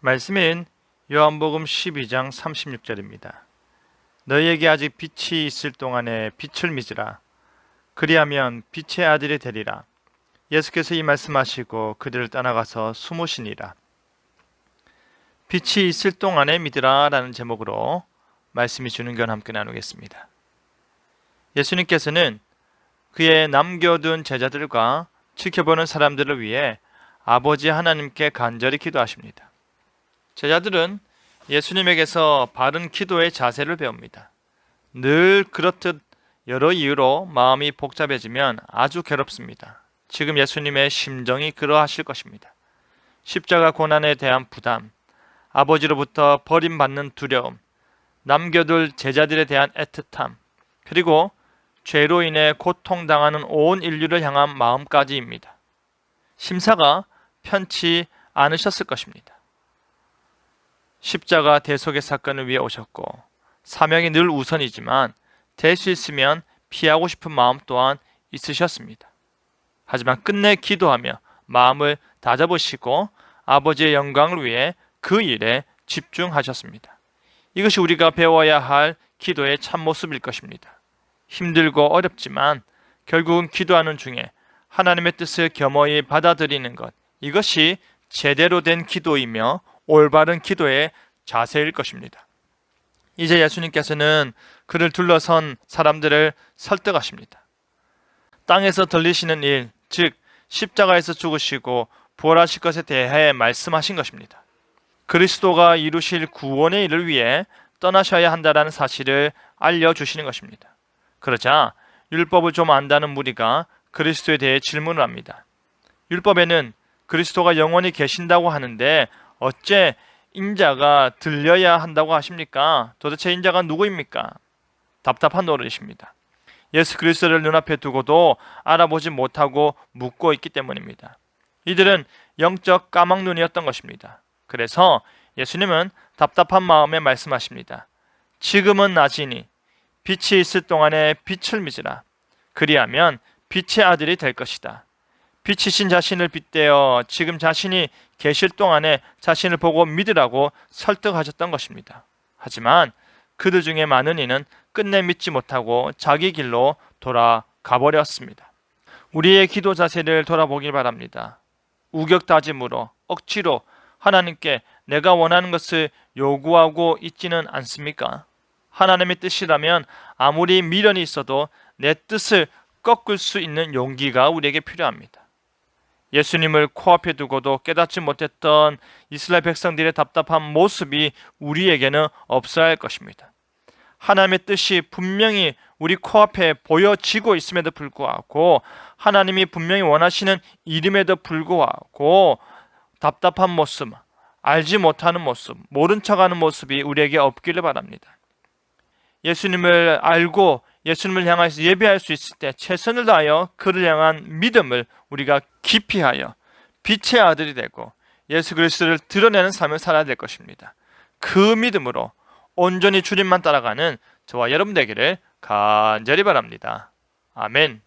말씀인 요한복음 12장 36절입니다. 너희에게 아직 빛이 있을 동안에 빛을 믿으라. 그리하면 빛의 아들이 되리라. 예수께서 이 말씀하시고 그들을 떠나가서 숨으시니라. 빛이 있을 동안에 믿으라 라는 제목으로 말씀이 주는 건 함께 나누겠습니다. 예수님께서는 그의 남겨둔 제자들과 지켜보는 사람들을 위해 아버지 하나님께 간절히 기도하십니다. 제자들은 예수님에게서 바른 기도의 자세를 배웁니다. 늘 그렇듯 여러 이유로 마음이 복잡해지면 아주 괴롭습니다. 지금 예수님의 심정이 그러하실 것입니다. 십자가 고난에 대한 부담, 아버지로부터 버림받는 두려움, 남겨둘 제자들에 대한 애틋함, 그리고 죄로 인해 고통당하는 온 인류를 향한 마음까지입니다. 심사가 편치 않으셨을 것입니다. 십자가 대속의 사건을 위해 오셨고 사명이 늘 우선이지만 될 수 있으면 피하고 싶은 마음 또한 있으셨습니다. 하지만 끝내 기도하며 마음을 다잡으시고 아버지의 영광을 위해 그 일에 집중하셨습니다. 이것이 우리가 배워야 할 기도의 참모습일 것입니다. 힘들고 어렵지만 결국은 기도하는 중에 하나님의 뜻을 겸허히 받아들이는 것 이것이 제대로 된 기도이며 올바른 기도의 자세일 것입니다. 이제 예수님께서는 그를 둘러선 사람들을 설득하십니다. 땅에서 들리시는 일, 즉 십자가에서 죽으시고 부활하실 것에 대해 말씀하신 것입니다. 그리스도가 이루실 구원의 일을 위해 떠나셔야 한다라는 사실을 알려주시는 것입니다. 그러자 율법을 좀 안다는 무리가 그리스도에 대해 질문을 합니다. 율법에는 그리스도가 영원히 계신다고 하는데 어째 인자가 들려야 한다고 하십니까? 도대체 인자가 누구입니까? 답답한 노릇입니다. 예수 그리스도를 눈앞에 두고도 알아보지 못하고 묻고 있기 때문입니다. 이들은 영적 까막눈이었던 것입니다. 그래서 예수님은 답답한 마음에 말씀하십니다. 지금은 낮이니 빛이 있을 동안에 빛을 믿으라. 그리하면 빛의 아들이 될 것이다. 빛이신 자신을 빗대어 지금 자신이 계실 동안에 자신을 보고 믿으라고 설득하셨던 것입니다. 하지만 그들 중에 많은 이는 끝내 믿지 못하고 자기 길로 돌아가 버렸습니다. 우리의 기도 자세를 돌아보길 바랍니다. 우격다짐으로 억지로 하나님께 내가 원하는 것을 요구하고 있지는 않습니까? 하나님의 뜻이라면 아무리 미련이 있어도 내 뜻을 꺾을 수 있는 용기가 우리에게 필요합니다. 예수님을 코앞에 두고도 깨닫지 못했던 이스라엘 백성들의 답답한 모습이 우리에게는 없어야 할 것입니다. 하나님의 뜻이 분명히 우리 코앞에 보여지고 있음에도 불구하고 하나님이 분명히 원하시는 일임에도 불구하고 답답한 모습, 알지 못하는 모습, 모른 척하는 모습이 우리에게 없기를 바랍니다. 예수님을 알고 예수님을 향해서 예배할 수 있을 때 최선을 다하여 그를 향한 믿음을 우리가 깊이 하여 빛의 아들이 되고 예수 그리스도를 드러내는 삶을 살아야 될 것입니다. 그 믿음으로 온전히 주님만 따라가는 저와 여러분 되기를 간절히 바랍니다. 아멘.